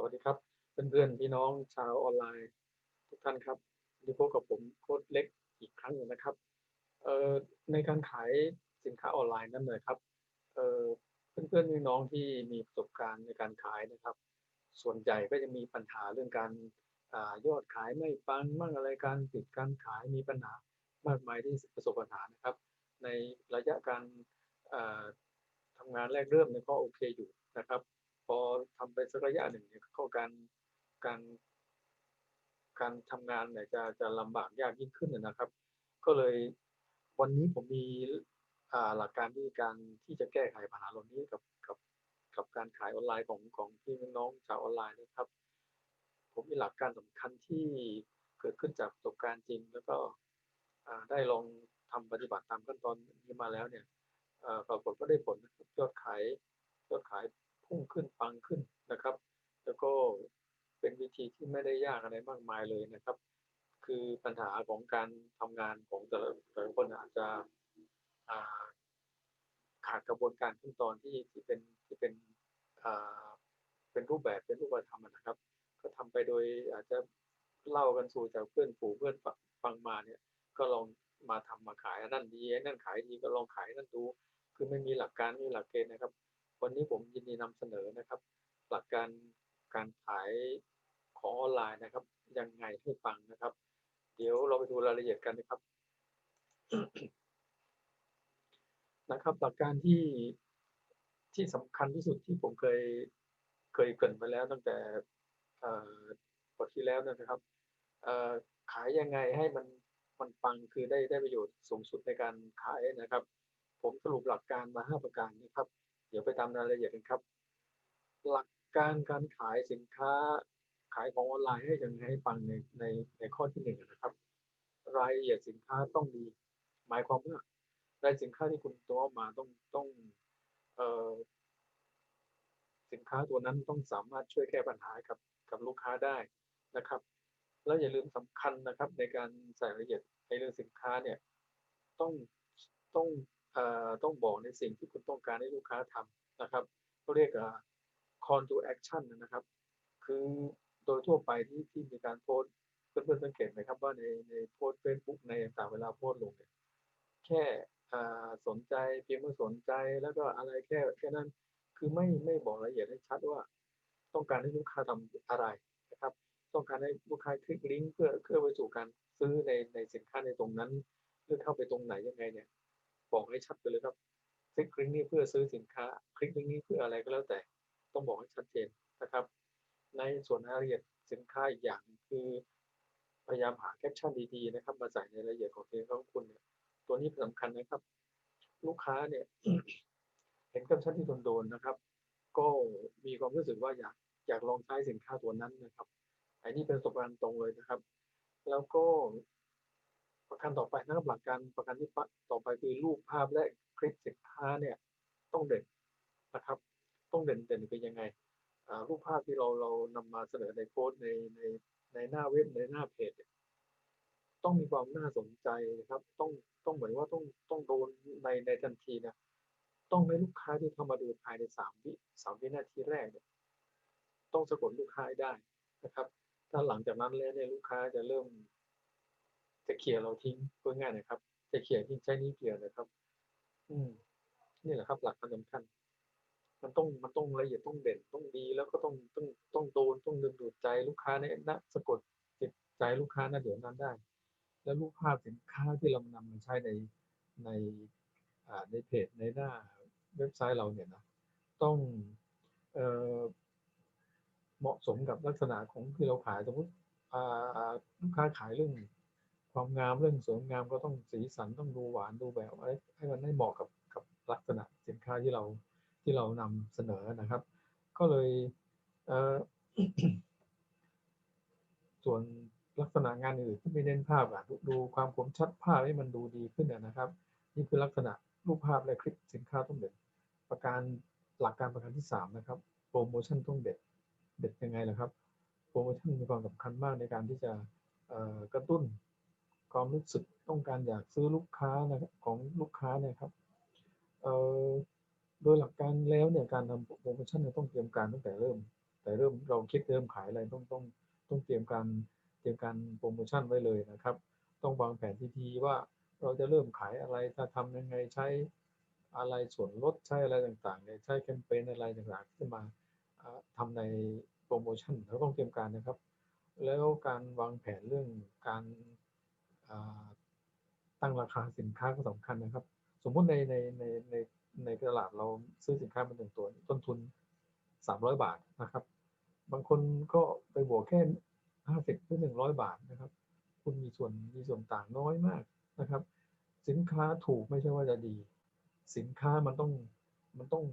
สวัสดีครับ เพื่อนๆ พี่น้องชาวออนไลน์ทุกท่านครับที่พบกับผมโค้ดเล็กอีกครั้งหนึ่งนะครับเอ่อในการขายสินค้าออนไลน์นั่นเลยครับเอ่อเพื่อนๆพี่น้องที่มีประสบการณ์ในการขายนะครับ ส่วนใหญ่ก็จะมีปัญหาเรื่องการอายอดขายไม่ปังมั่งอะไรการปิดการขายมีปัญหามากมายที่ประสบปัญหานะครับ ในระยะการทำงานแรกเริ่มเนี่ยก็โอเคอยู่นะครับ พอทำไปสักระยะหนึ่งเนี่ยเข้าการการการทำงานเนี่ยจะจะลำบากยากยิ่งขึ้นนะครับ ก็เลยวันนี้ผมมีหลักการที่การที่จะแก้ไขปัญหาเหล่านี้กับกับกับการขายออนไลน์ของของพี่น้องชาวออนไลน์นะครับ ผมมีหลักการสำคัญที่เกิดขึ้นจากประสบการณ์จริง แล้วก็ได้ลองทำปฏิบัติตามขั้นตอนนี้มาแล้วเนี่ยปรากฏก็ได้ผลยอดขายยอดขาย พุ่งขึ้นปังขึ้นนะครับ แล้วก็เป็นวิธีที่ไม่ได้ยากอะไรมากมายเลยนะครับ คือปัญหาของการทำงานของแต่ละแต่ละคนอาจจะขาดกระบวนการขั้นตอนที่ที่เป็นที่เป็นเป็นรูปแบบเป็นรูปธรรมนะครับ ก็ทำไปโดยอาจจะเล่ากันสู่จากเพื่อนฝูเพื่อนฟังมาเนี่ยก็ลองมาทำมาขายนั่นดีนั่นขายดีก็ลองขายนั่นดู คือไม่มีหลักการไม่มีหลักเกณฑ์นะครับ วันนี้ผมยินดีนำเสนอนะครับ หลักการการขายของออนไลน์นะครับ ยังไงให้ฟังนะครับ เดี๋ยวเราไปดูรายละเอียดกันนะครับ นะครับ หลักการที่ที่สำคัญที่สุดที่ผมเคยเคยเกริ่นไปแล้วตั้งแต่บทที่แล้วนะครับขายยังไงให้มันมันปังคือได้ได้ประโยชน์สูงสุดในการขายนะครับ ผมสรุปหลักการมา 5 ประการนะครับ เดี๋ยวไปตามรายละเอียดกันครับ หลักการการขายสินค้าขายของออนไลน์ให้ยังไงให้ฟังในในในข้อที่หนึ่งนะครับ รายละเอียดสินค้าต้องดี หมายความว่ารายสินค้าที่คุณตัวมาต้องต้องเอ่อสินค้าตัวนั้นต้องสามารถช่วยแก้ปัญหากับกับลูกค้าได้นะครับ แล้วอย่าลืมสำคัญนะครับ ในการใส่รายละเอียดในเรื่องสินค้าเนี่ยต้องต้อง ต้องบอกในสิ่งที่คุณต้องการให้ลูกค้าทำนะครับเขาเรียก call to action นะครับ คือโดยทั่วไปที่ที่มีการโพสเพื่อนๆสังเกตไหมครับว่าในในโพสเฟซบุ๊กในต่างเวลาโพสลงเนี่ยแค่สนใจเพียงว่าสนใจแล้วก็อะไรแค่แค่นั้นคือไม่ไม่บอกรายละเอียดให้ชัดว่า ต้องการให้ลูกค้าทำอะไรนะครับ ต้องการให้ลูกค้าคลิกลิงก์เพื่อเพื่อไปสู่การซื้อในในสินค้าในตรงนั้น หรือเข้าไปตรงไหนยังไงเนี่ย บอกให้ชัดไปเลยครับคลิกลิงก์นี้เพื่อซื้อสินค้า คลิกลิงก์นี้เพื่ออะไรก็แล้วแต่ ต้องบอกให้ชัดเจนนะครับ ในส่วนรายละเอียดสินค้าอีกอย่างคือ พยายามหาแคปชั่นดีๆนะครับ มาใส่ในรายละเอียดของสินค้าของคุณเนี่ย ตัวนี้สำคัญนะครับ ลูกค้าเนี่ย เห็นแคปชั่นที่โดนๆนะครับ ก็มีความรู้สึกว่าอยากอยากลองใช้สินค้าตัวนั้นนะครับ อันนี้เป็นประสบการณ์ตรงเลยนะครับ แล้วก็ ประการต่อไปนะครับหลักการประการที่ต่อไปคือรูปภาพและคลิปสินค้าเนี่ยต้องเด่นนะครับ ต้องเด่นเด่นเป็นยังไงรูปภาพที่เราเรานำมาเสนอในโพสในในในหน้าเว็บในหน้าเพจต้องมีความน่าสนใจนะครับ ต้องต้องเหมือนว่าต้องต้องโดนในในทันทีนะต้องให้ลูกค้าที่เข้ามาดูภายในสามวิสามวินาทีแรกเนี่ยต้องสะกดลูกค้าได้นะครับ ถ้าหลังจากนั้นแล้วเนี่ยลูกค้าจะเริ่ม จะเขี่ยเราทิ้งพื่อง่ายนะครับ จะเขี่ยทิ้งใช้นี้เกี่ยวนะครับ อืม นี่แหละครับ หลักสำคัญมันต้องมันต้องละเอียดต้องเด่นต้องดี แล้วก็ต้องต้องต้องโดนต้องดึงดูดใจลูกค้าเนี่ยนะสะกดจิตใจลูกค้านะเดี๋ยวนั้นได้ แล้วรูปภาพสินค้าที่เรานำมาใช้ในในอ่าในเพจในหน้าเว็บไซต์เราเนี่ยนะต้องเอ่อเหมาะสมกับลักษณะของที่เราขายสมมติลูกค้าขายเรื่อง ความงามเรื่องสวยงามก็ต้องสีสันต้องดูหวานดูแบบให้ให้มันได้เหมาะกับกับลักษณะสินค้าที่เราที่เรานำเสนอนะครับ ก็เลยเออส่วนลักษณะงานอื่นที่ไม่เน้นภาพอะดูความคมชัดภาพให้มันดูดีขึ้นนะครับ นี่คือลักษณะรูปภาพและคลิปสินค้าต้องเด่นประการหลักการประการที่สามนะครับโปรโมชั่นต้องเด็ดเด็ดยังไงล่ะครับโปรโมชั่นมีความสำคัญมากในการที่จะกระตุ้น ความรู้สึกต้องการอยากซื้อลูกค้านะครับของลูกค้านะครับโดยหลักการแล้วเนี่ยการทำโปรโมชั่นต้องเตรียมการตั้งแต่เริ่ม แต่เริ่มเราคิดเริ่มขายอะไรต้องต้องต้องเตรียมการเตรียมการโปรโมชั่นไว้เลยนะครับ ต้องวางแผนทีทีว่าเราจะเริ่มขายอะไรจะทำยังไงใช้อะไรส่วนลดใช้อะไรต่างๆเนี่ยใช้แคมเปญอะไรต่างๆที่มาอ่าทำในโปรโมชั่นเราต้องเตรียมการนะครับ แล้วการวางแผนเรื่องการ ตั้งราคาสินค้าก็สำคัญนะครับ สมมุติในในในในในตลาดเราซื้อสินค้ามาหนึ่งตัวต้นทุน300บาทนะครับ บางคนก็ไปบวกแค่50หรือ100บาทนะครับ คุณมีส่วนมีส่วนต่างน้อยมากนะครับ สินค้าถูกไม่ใช่ว่าจะดี สินค้ามันต้องมันต้อง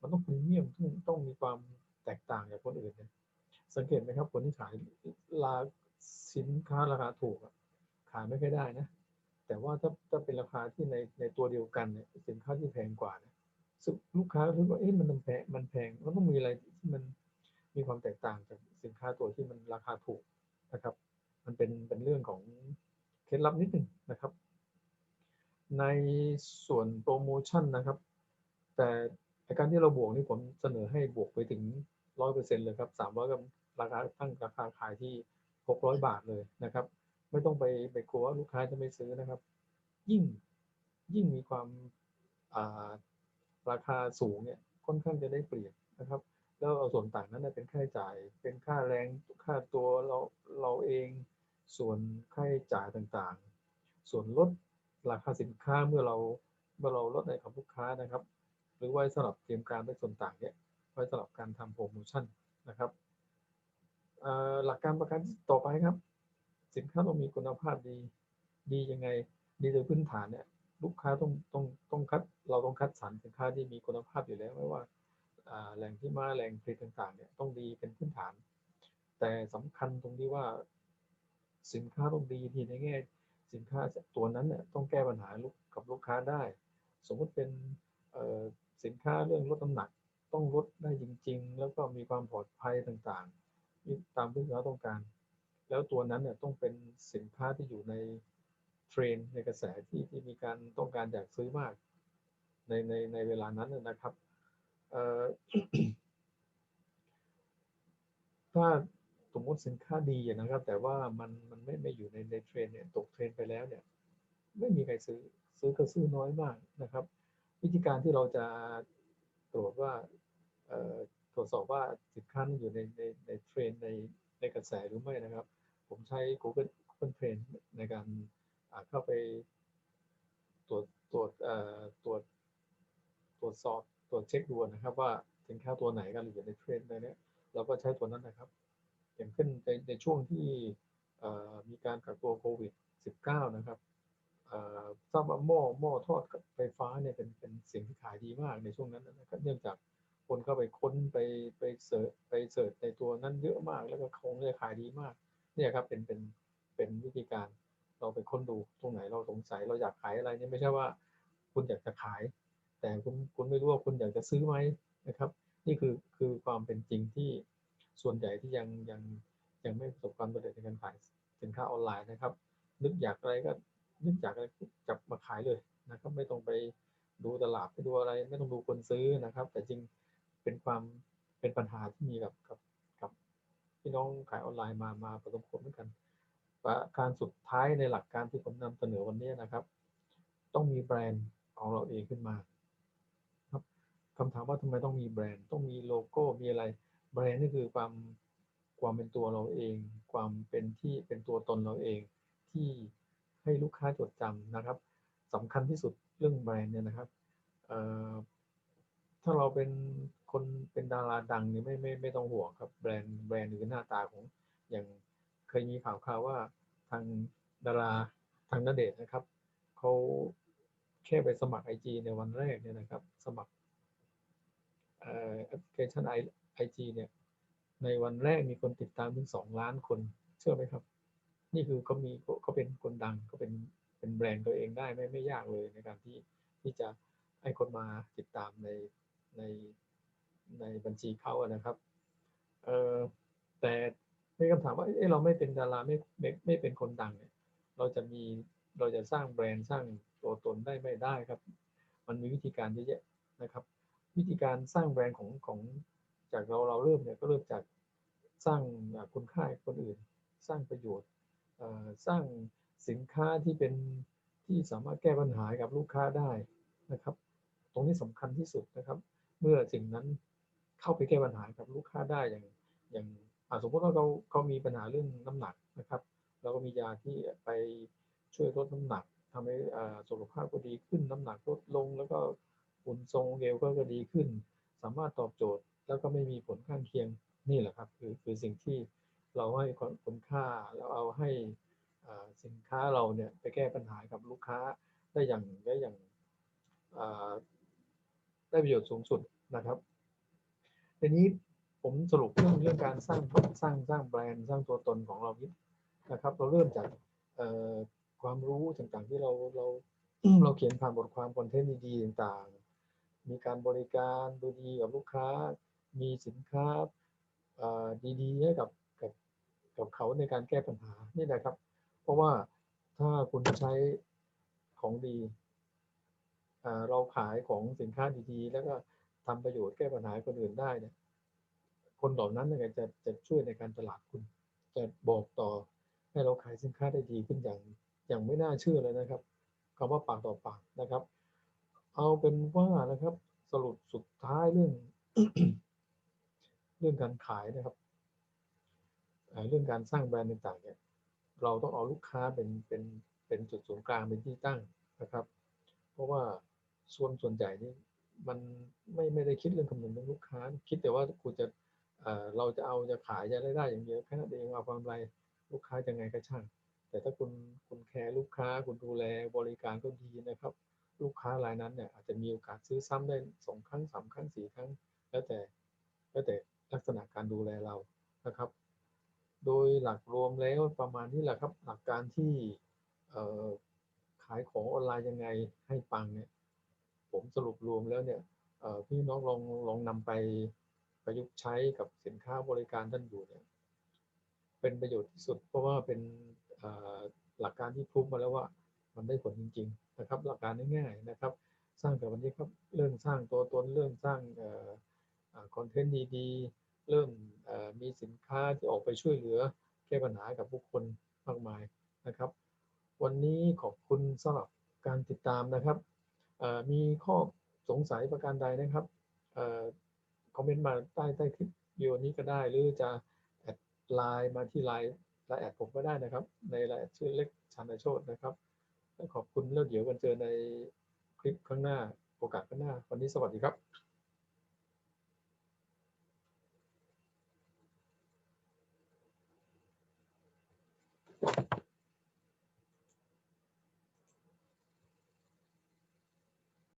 มันต้องพรีเมียมต้องต้องมีความแตกต่างจากคนอื่นนี่ยสังเกตไหมครับคนที่ขายลาสินค้าราคาถูกขายไม่ค่อยได้นะ แต่ว่าถ้าถ้าเป็นราคาที่ในในตัวเดียวกันเนี่ยสินค้าที่แพงกว่าเนี่ยลูกค้าคิดว่าเอ๊ะมันแพงมันแพงมันต้องมีอะไรที่มันมีความแตกต่างจากสินค้าตัวที่มันราคาถูกนะครับ มันเป็นเป็นเรื่องของเคล็ดลับนิดหนึ่งนะครับ ในส่วนโปรโมชั่นนะครับ แต่การที่เราบวกนี่ผมเสนอให้บวกไปถึงร้อยเปอร์เซ็นต์เลยครับสามร้อยกับราคาตั้งราคาขายที่หกร้อยบาทเลยนะครับ ไม่ต้องไปไปกลัวว่าลูกค้าจะไม่ซื้อนะครับ ยิ่งยิ่งมีความาราคาสูงเนี่ยค่อนข้างจะได้เปรียบนะครับ แล้วเอาส่วนต่างนั้นเป็นค่าใช้จ่าย เป็นค่าแรงค่าตัวเราเราเองส่วนค่าใช้จ่ายต่างๆ ส่วนลดราคาสินค้าเมื่อเราเมื่อเราลดในกับลูกค้านะครับ หรือไว้สำหรับเตรียมการไว้ส่วนต่างเนี่ยไว้สำหรับการทำโปรโมชั่นนะครับหลักการประกันต่อไปครับ สินค้าต้องมีคุณภาพดี ดียังไง ดีโดยพื้นฐานเนี่ย ลูกค้าต้องต้องต้องคัด เราต้องคัดสรรสินค้าที่มีคุณภาพอยู่แล้วไม่ว่าแหล่งที่มาแหล่งผลิตต่างๆเนี่ยต้องดีเป็นพื้นฐาน แต่สำคัญตรงที่ว่าสินค้าต้องดีดีในแง่สินค้าตัวนั้นเนี่ยต้องแก้ปัญหาลูกกับลูกค้าได้ สมมติเป็นสินค้าเรื่องลดน้ำหนักต้องลดได้จริง ๆ แล้วก็มีความปลอดภัยต่างๆตามที่ลูกค้าต้องการ แล้วตัวนั้นเนี่ยต้องเป็นสินค้าที่อยู่ในเทรนในกระแสที่ที่มีการต้องการอยากซื้อมาก ในในในเวลานั้นนะครับเอ่อถ้าสมมติสินค้าดีนะครับ แต่ว่ามันมันไม่ไม่อยู่ในในเทรนเนี่ยตกเทรนไปแล้วเนี่ย ไม่มีใครซื้อซื้อก็ซื้อน้อยมากนะครับ วิธีการที่เราจะตรวจว่าเอ่อตรวจสอบว่าสินค้านั้นอยู่ในในในเทรนในในกระแสหรือไม่นะครับ ผมใช้ Google Google Trend ในการเข้าไปตรวจตรวจตรวจตรวจสอบตรวจเช็คดูนะครับ ว่าสินค้าตัวไหนกันอยู่ในเทรนด์ในเนี้ยเราก็ใช้ตัวนั้นนะครับ อย่างเช่นในในช่วงที่มีการกักตัวโควิด -19 นะครับเอ่อทราบว่าหม้อหม้อทอดไฟฟ้าเนี่ยเป็นเป็นสิ่งที่ขายดีมากในช่วงนั้นนะครับเนื่องจากคนเข้าไปค้นไปไปเสิร์ชไปเสิร์ชในตัวนั้นเยอะมากแล้วก็ของเลยขายดีมาก เนี่ยครับเป็นเป็นเป็นวิธีการเราไปค้นดูตรงไหนเราสงสัยเราอยากขายอะไรเนี่ยไม่ใช่ว่า คุณอยากจะขาย แต่คุณคุณไม่รู้ว่าคุณอยากจะซื้อไหมนะครับ นี่คือคือความเป็นจริงที่ส่วนใหญ่ที่ยังยังยังไม่ประสบความสำเร็จในการขายสินค้าออนไลน์นะครับ นึกอยากอะไรก็นึกอยากอะไรจับมาขายเลยนะครับ ไม่ต้องไปดูตลาดไปดูอะไร ไม่ต้องดูคนซื้อนะครับ แต่จริงเป็นความเป็นปัญหาที่มีกับกับกับ พี่น้องขายออนไลน์มามาประสบผลเหมือนกันประการสุดท้ายในหลักการที่ผมนำเสนอวันนี้นะครับ ต้องมีแบรนด์ของเราเองขึ้นมาครับคำถามว่าทำไมต้องมีแบรนด์ต้องมีโลโก้มีอะไร แบรนด์นี่คือความความเป็นตัวเราเอง ความเป็นที่เป็นตัวตนเราเอง ที่ให้ลูกค้าจดจำนะครับสำคัญที่สุดเรื่องแบรนด์เนี่ยนะครับ ถ้าเราเป็นคนเป็นดาราดังนี่ไม่ไม่ไม่ต้องห่วงครับแบรนด์แบรนด์หรือหน้าตาของอย่างเคยมีข่าวข่าวว่าทางดาราทางนเดชนะครับเขาแค่ไปสมัครไอจในวันแรกเนี่ยนะครับ สมัครอ่อแอปพลิเคชันไอไอจีเนี่ย ในวันแรกมีคนติดตามถึงสองล้านคนเชื่อไหมครับ นี่คือเขามีเขาเป็นคนดังเขาเป็นเป็นแบรนด์ตัวเองได้ไม่ไม่ยากเลยในการที่ที่จะให้คนมาติดตามใน ในในบัญชีเขาอะนะครับเออแต่ในคำถามว่าเอ้เราไม่เป็นดาราไม่ไม่ไม่เป็นคนดังเนี่ยเราจะมีเราจะสร้างแบรนด์สร้างตัวตนได้ไม่ได้ครับ มันมีวิธีการเยอะแยะนะครับ วิธีการสร้างแบรนด์ของของจากเราเราเริ่มเนี่ยก็เริ่มจากสร้างคุณค่าคนอื่น สร้างประโยชน์สร้างสินค้าที่เป็นที่สามารถแก้ปัญหาให้กับลูกค้าได้นะครับ ตรงนี้สำคัญที่สุดนะครับ เมื่อสิ่งนั้นเข้าไปแก้ปัญหากับลูกค้าได้อย่างอย่างอ่าสมมติว่าเขาเขามีปัญหาเรื่องน้ำหนักนะครับ เราก็มียาที่ไปช่วยลดน้ำหนักทำให้อ่าสุขภาพก็ดีขึ้นน้ำหนักลดลง แล้วก็หุ่นทรงเอวก็ก็ดีขึ้น สามารถตอบโจทย์แล้วก็ไม่มีผลข้างเคียงนี่แหละครับ คือคือสิ่งที่เราให้คุณค่าแล้วเอาให้อ่าสินค้าเราเนี่ยไปแก้ปัญหากับลูกค้าได้อย่างได้อย่างอ่า ได้ประโยชน์สูงสุดนะครับทีนี้ผมสรุปเรื่องเรื่องการสร้างสร้างสร้างแบรนด์สร้างตัวตนของเรานิดนะครับ เราเริ่มจากเอ่อความรู้ต่างๆที่เราเราเราเขียนผ่านบทความคอนเทนต์ดีๆต่างๆ มีการบริการดูดีกับลูกค้า มีสินค้าเอ่อดีๆให้กับกับกับเขาในการแก้ปัญหานี่นะครับ เพราะว่าถ้าคุณใช้ของดีอ่า เราขายของสินค้าดีๆ แล้วก็ทำประโยชน์แก้ปัญหาคนอื่นได้เนี่ยคนเหล่านั้นเนี่ยจะจะช่วยในการตลาดคุณ จะบอกต่อให้เราขายสินค้าได้ดีขึ้นอย่างอย่างไม่น่าเชื่อเลยนะครับคำว่าปากต่อปากนะครับ เอาเป็นว่านะครับสรุปสุดท้ายเรื่อง เรื่องการขายนะครับเรื่องการสร้างแบรนด์ต่างๆเนี่ยเราต้องเอาลูกค้าเป็นเป็นเป็นจุดศูนย์กลางเป็นที่ตั้งนะครับ เพราะว่า ส่วนส่วนใหญ่นี่มันไม่ไม่ได้คิดเรื่องคำนึงเรื่องลูกค้า คิดแต่ว่าคุณจะเราจะเอาจะขายจะได้ได้อย่างเดียวแค่นั้นเองเอากำไรลูกค้าจะไงก็ช่าง แต่ถ้าคุณคุณแคร์ลูกค้าคุณดูแลบริการก็ดีนะครับ ลูกค้ารายนั้นเนี่ยอาจจะมีโอกาสซื้อซ้ำได้สองครั้งสามครั้งสี่ครั้ง แล้วแต่แล้วแต่ลักษณะการดูแลเรานะครับ โดยหลักรวมแล้วประมาณนี้แหละครับ หลักการที่ขายของออนไลน์ยังไงให้ปังเนี่ย ผมสรุปรวมแล้วเนี่ยพี่น้องลองลองนำไปประยุกต์ใช้กับสินค้าบริการท่านอยู่เนี่ยเป็นประโยชน์ที่สุด เพราะว่าเป็นหลักการที่พรูฟมาแล้วว่ามันได้ผลจริง ๆ นะครับ หลักการง่ายๆนะครับ สร้างแต่วันนี้ครับเรื่องสร้างตัวตนเรื่องสร้างคอนเทนต์ดีๆ เริ่มมีสินค้าที่ออกไปช่วยเหลือแก้ปัญหากับผู้คนมากมายนะครับ วันนี้ขอบคุณสำหรับการติดตามนะครับ มีข้อสงสัยประการใดนะครับอคอมเมนต์มาใต้ใต้คลิปวิดีโอนี้ก็ได้ หรือจะแอดไลน์มาที่ไลน์ไลน์แอดผมก็ได้นะครับ ในไลน์แอดชื่อเล็กชันโชตนะครับขอบคุณแล้วเดี๋ยวกันเจอในคลิปข้างหน้าโอกาสข้างหน้า วันนี้สวัสดีครับ